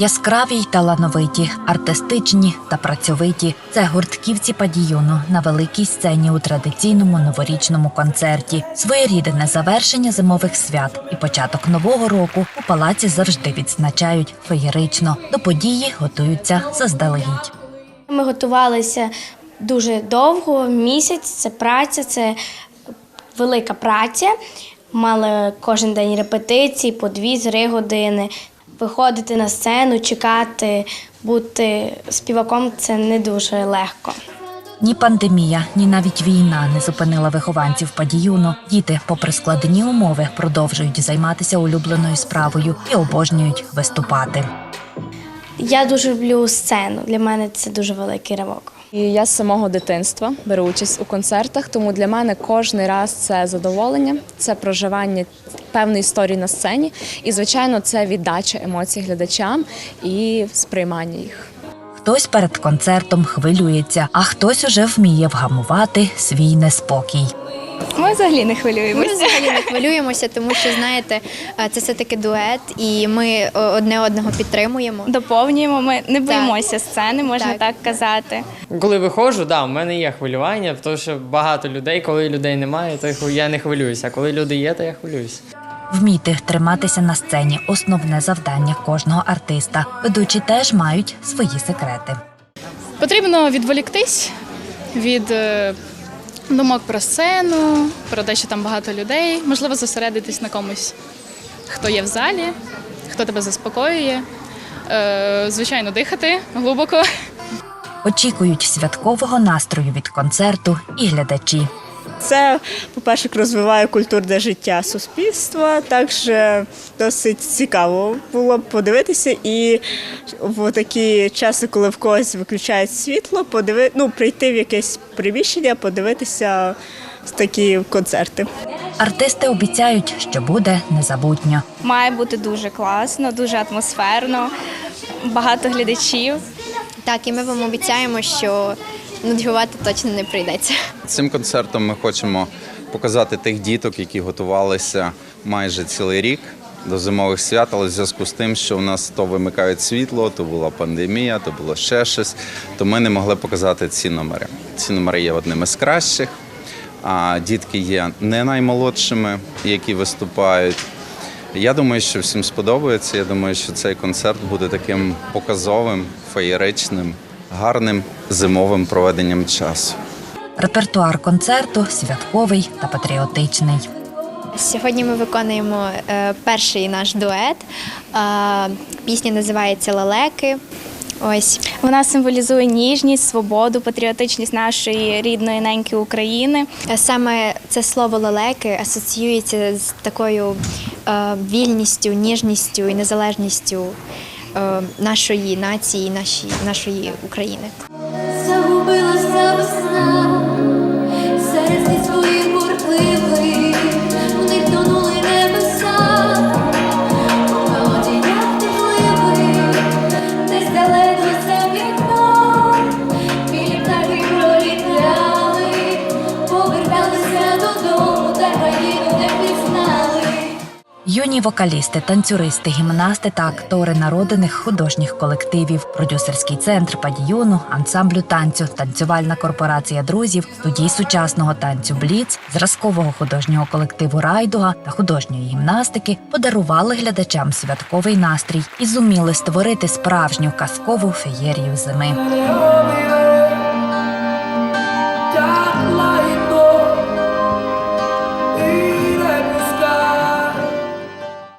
Яскраві й талановиті, артистичні та працьовиті. Це гуртківці падіюну на великій сцені у традиційному новорічному концерті. Своєрідне завершення зимових свят і початок нового року у палаці завжди відзначають феєрично. До події готуються заздалегідь. Ми готувалися дуже довго, місяць. Це праця, це велика праця. Мали кожен день репетиції по 2-3 години. Виходити на сцену, чекати, бути співаком це не дуже легко. Ні пандемія, ні навіть війна не зупинила вихованців падіюну. Діти, попри складні умови, продовжують займатися улюбленою справою і обожнюють виступати. Я дуже люблю сцену. Для мене це дуже великий ривок. І я з самого дитинства беру участь у концертах, тому для мене кожний раз це задоволення, це проживання певної історії на сцені, і звичайно, це віддача емоцій глядачам і сприймання їх. Хтось перед концертом хвилюється, а хтось уже вміє вгамувати свій неспокій. Ми взагалі не Ми взагалі не хвилюємося, тому що знаєте, це все таки дует, і ми одне одного підтримуємо. Доповнюємо. Ми не боїмося сцени, можна Так. так казати. Коли виходжу, да, в мене є хвилювання, тому що багато людей, коли людей немає, то я не хвилююся. А коли люди є, то я хвилююся. Вміти триматися на сцені основне завдання кожного артиста. Ведучі теж мають свої секрети. Потрібно відволіктись від е, думок про сцену, про те, що там багато людей. Можливо, зосередитись на комусь, хто є в залі, хто тебе заспокоює. Е, Звичайно, дихати глибоко. Очікують святкового настрою від концерту і глядачі. Це, по-перше, розвиває культурне життя суспільства. Також досить цікаво було б подивитися і в такі часи, коли в когось виключають світло, подиви... ну, прийти в якесь приміщення, подивитися такі концерти. Артисти обіцяють, що буде незабутньо. Має бути дуже класно, дуже атмосферно, багато глядачів. Так, і ми вам обіцяємо, що нудьгувати точно не прийдеться. Цим концертом ми хочемо показати тих діток, які готувалися майже цілий рік до зимових свят, але в зв'язку з тим, що у нас то вимикають світло, то була пандемія, то було ще щось, то ми не могли показати ці номери. Ці номери є одними з кращих, а дітки є не наймолодшими, які виступають. Я думаю, що всім сподобається. Я думаю, що цей концерт буде таким показовим, феєричним, гарним зимовим проведенням часу. Репертуар концерту святковий та патріотичний. Сьогодні ми виконуємо е, перший наш дует. Пісня називається Лелеки. Ось Вона символізує ніжність, свободу, патріотичність нашої рідної неньки України. Е, саме це слово лелеки асоціюється з такою е, вільністю, ніжністю і незалежністю нашої нації, нашої, нашої України. Загубилася весна Юні вокалісти, танцюристи, гімнасти та актори народених художніх колективів, продюсерський центр падіюну, ансамблю танцю, танцювальна корпорація друзів, студій сучасного танцю Бліц, зразкового художнього колективу Райдуга та художньої гімнастики подарували глядачам святковий настрій і зуміли створити справжню казкову феєрію зими.